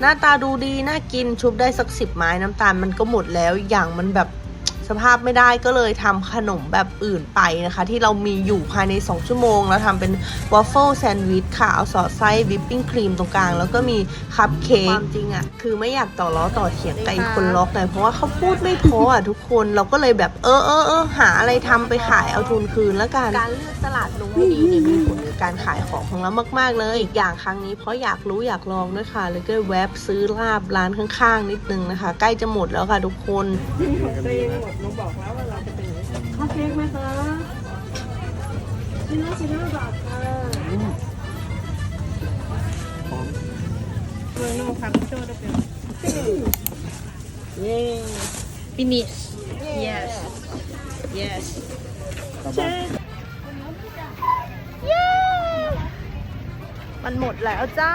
หน้าตาดูดี น่ากินชุบได้สักสิบไม้น้ำตาลมันก็หมดแล้วอีกอย่างมันแบบสภาพไม่ได้ก็เลยทำขนมแบบอื่นไปนะคะ ที่เรามีอยู่ภายใน 2 ชั่วโมง แล้วทำเป็นวอฟเฟิลแซนด์วิชค่ะ เอาสอดไส้วิปปิ้งครีมตรงกลาง แล้วก็มีคัพเค้กความจริงอะ่ะ คือไม่อยากต่อล้อต่อเถียงกับอีกคนล็อกเลยเพราะว่าเขาพูดไม่เพออะทุกคนเราก็เลยแบบเออเออเออหาอะไรทำไปขายเอาทุนคืนแล้วกัน การเลือกตลาดลงให้ดีเนี่ยมีผลใน การขายของของเรามาก ๆ เลยอีกอย่างครั้งนี้เพราะอยากรู้อยากลองด้วยค่ะ เลยก็แวบซื้อลาบร้านข้างๆ นิดนึงนะคะ ใกล้จะหมดแล้วค่ะทุกคนตัวเองหมดหนูบอกแล้วว่าเราจะเป็นอย่างนี้ข้าวเค้กไหมคะชิ้นละสิบห้าบาทค่ะเมืองนอกครับโจ้ได้เป็นเย้ finish yes yes มันหมดแล้วจ้า